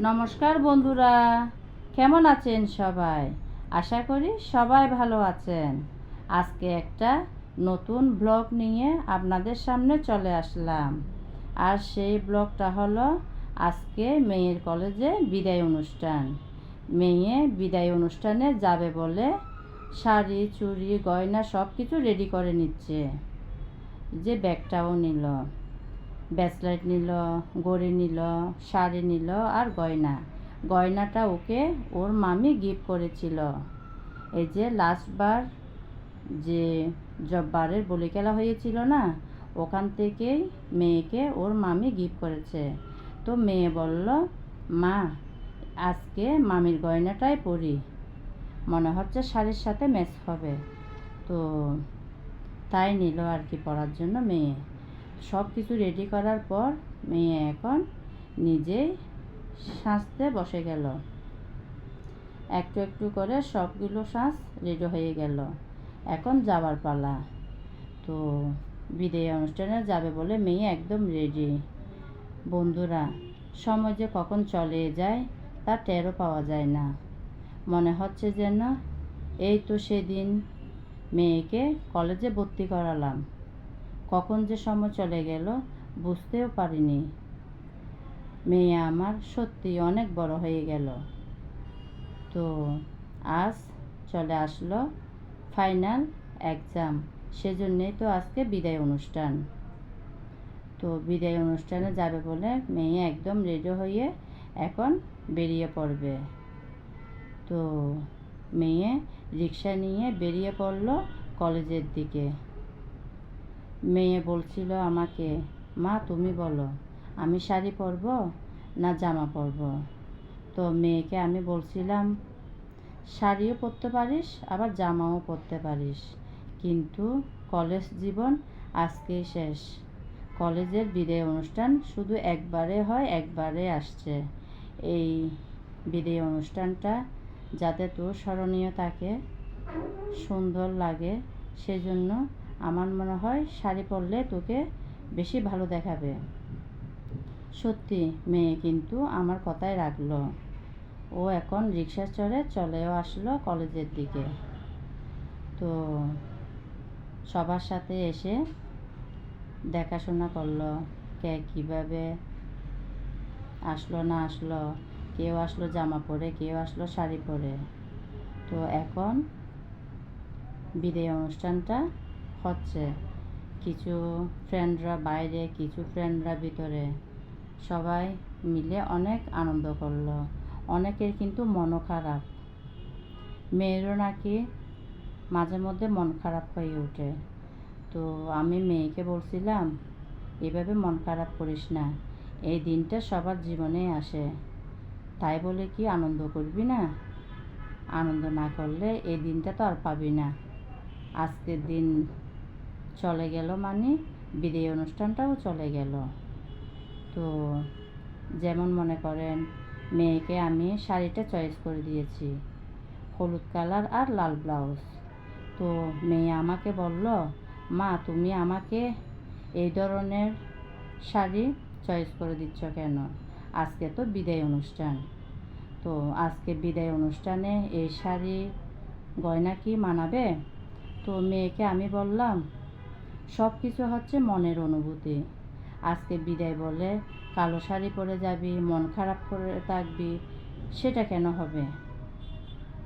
নমস্কার বন্ধুরা, কেমন আছেন সবাই? আশা করি সবাই ভালো আছেন। আজকে একটা নতুন ব্লগ নিয়ে আপনাদের সামনে চলে আসলাম। আর সেই ব্লগটা হলো আজকে মেয়ের কলেজে বিদায় অনুষ্ঠান। মেয়ে বিদায় অনুষ্ঠানে যাবে বলে শাড়ি, চুড়ি, গয়না সব কিছু রেডি করে নিচ্ছে। যে ব্যাগটাও নিল। ব্যাসলাইট নিল, গড়ি নিল, শাড়ি নিল আর গয়না। গয়নাটা ওকে ওর মামি গিফট করেছিল। এই যে লাস্টবার যে জব্বারের বলি খেলা হয়েছিল না, ওখান থেকেই মেয়েকে ওর মামি গিফট করেছে। তো মেয়ে বলল, মা, আজকে মামির গয়নাটাই পরি। মনে হচ্ছে শাড়ির সাথে ম্যাচ হবে। তো তাই নিল আর কি পরার জন্য মেয়ে। সব কিছু রেডি করার পর মেয়ে এখন নিজেই সাজতে বসে গেল। একটু একটু করে সবগুলো সাজ রেডি হয়ে গেল। এখন যাওয়ার পালা। তো বিদায় অনুষ্ঠানে যাবে বলে মেয়ে একদম রেডি বন্ধুরা, সময় যে কখন চলে যায় তা টেরও পাওয়া যায় না। মনে হচ্ছে যেন এই তো সেদিন মেয়েকে কলেজে ভর্তি করালাম। কখন যে সময় চলে গেল বুঝতেও পারিনি। মেয়ে আমার সত্যি অনেক বড় হয়ে গেল। তো আজ চলে আসলো ফাইনাল এক্সাম, সেজন্যই তো আজকে বিদায় অনুষ্ঠান। তো বিদায় অনুষ্ঠানে যাবে বলে মেয়ে একদম রেডি হয়ে এখন বেরিয়ে পড়বে। তো মেয়ে রিক্সা নিয়ে বেরিয়ে পড়ল কলেজের দিকে। মেয়ে বলছিল আমাকে, মা, তুমি বলো, আমি শাড়ি পরব না জামা পরব? তো মেয়েকে আমি বলছিলাম, শাড়িও পরতে পারিস, আবার জামাও পরতে পারিস। কিন্তু কলেজ জীবন আজকেই শেষ। কলেজের বিদায় অনুষ্ঠান শুধু একবারে হয়, একবারে আসছে। এই বিদায় অনুষ্ঠানটা যাতে তোর স্মরণীয় থাকে, সুন্দর লাগে, সেজন্য আমার মনে হয় শাড়ি পরলে তোকে বেশি ভালো দেখাবে। সত্যি, মেয়ে কিন্তু আমার কথাই রাখল। ও এখন রিক্সা চড়ে চলেও আসলো কলেজের দিকে। তো সবার সাথে এসে দেখাশোনা করল, কে কীভাবে আসলো না আসলো, কেউ আসলো জামা পরে, কেউ আসলো শাড়ি পরে। তো এখন বিদায় অনুষ্ঠানটা হচ্ছে। কিছু ফ্রেন্ডরা বাইরে, কিছু ফ্রেন্ডরা ভিতরে। সবাই মিলে অনেক আনন্দ করল। অনেকের কিন্তু মনও খারাপ। মেয়েরও নাকি মাঝে মধ্যে মন খারাপ হয়ে ওঠে। তো আমি মেয়েকে বলছিলাম, এভাবে মন খারাপ করিস না। এই দিনটা সবার জীবনে আসে। তাই বলে কি আনন্দ করবি না? আনন্দ না করলে এই দিনটা তো আর পাবি না। আজকের দিন চলে গেল মানে বিদায় অনুষ্ঠানটাও চলে গেল। তো যেমন মনে করেন, মেয়েকে আমি শাড়িটা চয়েস করে দিয়েছি, হলুদ কালার আর লাল ব্লাউজ তো মেয়ে আমাকে বলল, মা, তুমি আমাকে এই ধরনের শাড়ি চয়েস করে দিচ্ছ কেন? আজকে তো বিদায় অনুষ্ঠান। তো আজকে বিদায় অনুষ্ঠানে এই শাড়ি গয়না কি মানাবে? তো মেয়েকে আমি বললাম সব কিছু হচ্ছে মনের অনুভূতি। আজকে বিদায় বলে কালো শাড়ি পরে যাবি, মন খারাপ করে থাকবি, সেটা কেন হবে?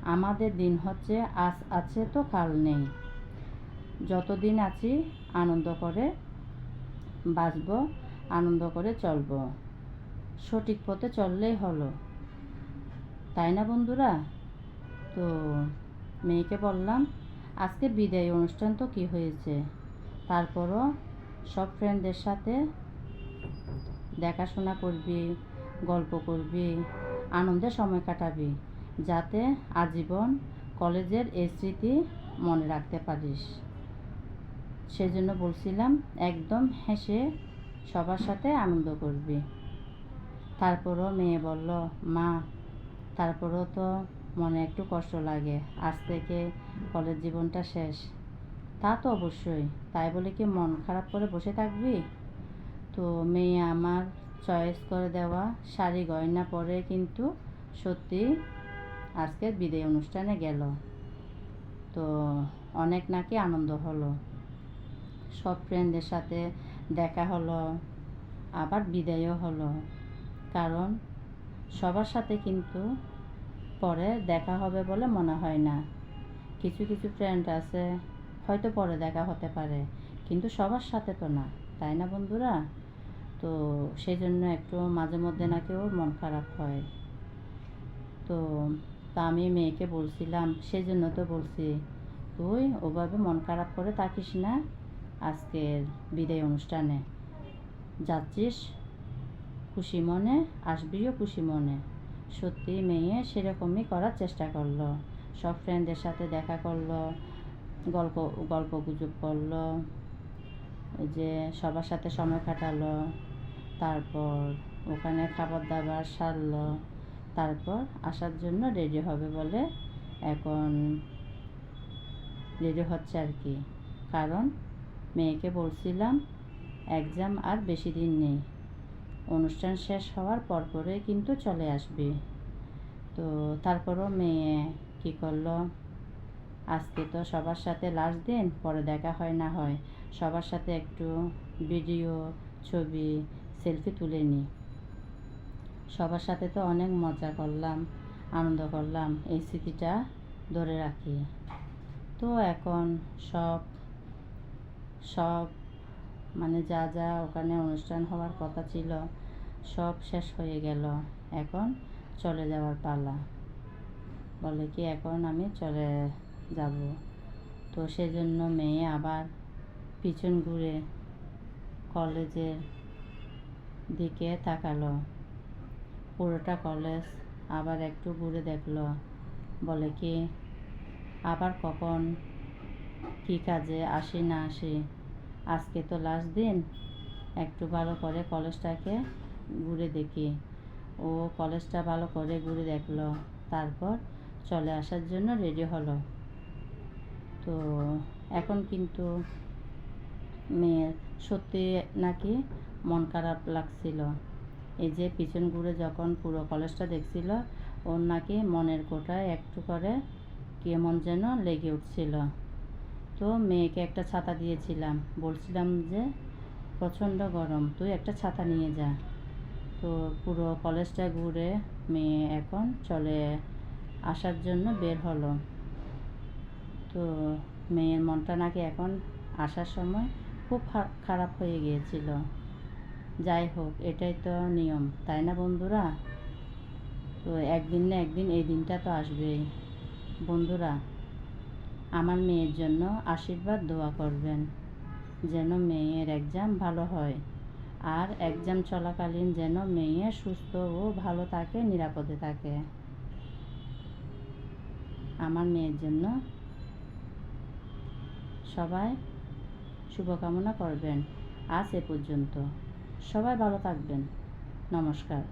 আমাদের দিন হচ্ছে, আজ আছে তো কাল নেই। যতদিন আছি, আনন্দ করে বাঁচব, আনন্দ করে চলব। সঠিক পথে চললেই হলো। তাই না বন্ধুরা? তো মেয়েকে বললাম, আজকে বিদায় অনুষ্ঠান তো কী হয়েছে? তারপরও সব ফ্রেন্ডদের সাথে দেখাশোনা করবি, গল্প করবি, আনন্দে সময় কাটাবি, যাতে আজীবন কলেজের এই স্মৃতি মনে রাখতে পারিস। সেজন্য বলছিলাম, একদম হেসে সবার সাথে আনন্দ করবি। তারপরও মেয়ে বলল, মা, তারপরও তো মনে একটু কষ্ট লাগে। আজ থেকে কলেজ জীবনটা শেষ। তা তো অবশ্যই। তাই বলে কি মন খারাপ করে বসে থাকবি? তো মেয়ে, আমার চয়েস করে দেওয়া শাড়ি গয়না পরে কিন্তু সত্যি আজকের বিদায় অনুষ্ঠানে গেল। তো অনেক নাকি আনন্দ হলো। সব ফ্রেন্ডদের সাথে দেখা হলো, আবার বিদায়ও হলো। কারণ সবার সাথে কিন্তু পরে দেখা হবে বলে মনে হয় না। কিছু কিছু ফ্রেন্ড আছে হয়তো পরে দেখা হতে পারে। কিন্তু সবার সাথে তো না, তাই না বন্ধুরা? তো সেই জন্য একটু মাঝে মধ্যে নাকি ওর মন খারাপ হয়। তো, তা আমি মেয়েকে বলছিলাম সেই জন্য তো বলছি, তুই ওভাবে মন খারাপ করে থাকিস না আজকের বিদায় অনুষ্ঠানে। যাচ্ছিস খুশি মনে, আসবিও খুশি মনে। সত্যি মেয়ে সেরকমই করার চেষ্টা করল। সব ফ্রেন্ডদের সাথে দেখা করল গল্প গল্প গুজব করল যে সবার সাথে সময় কাটালো, তারপর ওখানে খাবার দাবার সারলো, তারপর আসার জন্য রেডি হবে বলে এখন রেডি হচ্ছে আর কি। কারণ মেয়েকে বলছিলাম এক্সাম আর বেশি দিন নেই। অনুষ্ঠান শেষ হওয়ার পরপরে কিন্তু চলে আসবে। তো তারপরও মেয়ে কী করল আজকে তো সবার সাথে লাস্ট দিন, পরে দেখা হয় না হয়। সবার সাথে একটু ভিডিও ছবি সেলফি তুলে নিই সবার সাথে তো অনেক মজা করলাম, আনন্দ করলাম, এই স্মৃতিটা ধরে রাখি। তো এখন সব সব মানে যা যা ওখানে অনুষ্ঠান হওয়ার কথা ছিল, সব শেষ হয়ে গেল। এখন চলে যাওয়ার পালা। বলে কি, এখন আমি চলে যাব। তো সেজন্য মেয়ে আবার পিছন ঘুরে কলেজের দিকে তাকালো। পুরোটা কলেজ আবার একটু ঘুরে দেখল। বলে কি, আবার কখন? কী কাজে আসি না আসি? আজকে তো লাস্ট দিন। একটু ভালো করে কলেজটাকে ঘুরে দেখি। ও কলেজটা ভালো করে ঘুরে দেখল। তারপর চলে আসার জন্য রেডি হলো। তো এখন কিন্তু মেয়ের সত্যি নাকি মন খারাপ লাগছিল। এই যে পিছন ঘুরে যখন পুরো কলেজটা দেখছিল, ওর নাকি মনের কোটায় একটু করে কেমন যেন লেগে উঠছিল। তো মেয়েকে একটা ছাতা দিয়েছিলাম, বলছিলাম যে, প্রচণ্ড গরম, তুই একটা ছাতা নিয়ে যা। তো পুরো কলেজটা ঘুরে মেয়ে এখন চলে আসার জন্য বের হলো। তো মেয়ের মনটা নাকি এখন আসার সময় খুব খারাপ হয়ে গিয়েছিল। যাই হোক, এটাই তো নিয়ম, তাই না বন্ধুরা? তো একদিন না একদিন এই দিনটা তো আসবেই। বন্ধুরা, আমার মেয়ের জন্য আশীর্বাদ দোয়া করবেন, যেন মেয়ের এক্সাম ভালো হয়, আর এক্সাম চলাকালীন যেন মেয়ে সুস্থ ও ভালো থাকে, নিরাপদে থাকে। আমার মেয়ের জন্য সবাই শুভকামনা করবেন। আজ এ পর্যন্ত। সবাই ভালো থাকবেন। নমস্কার।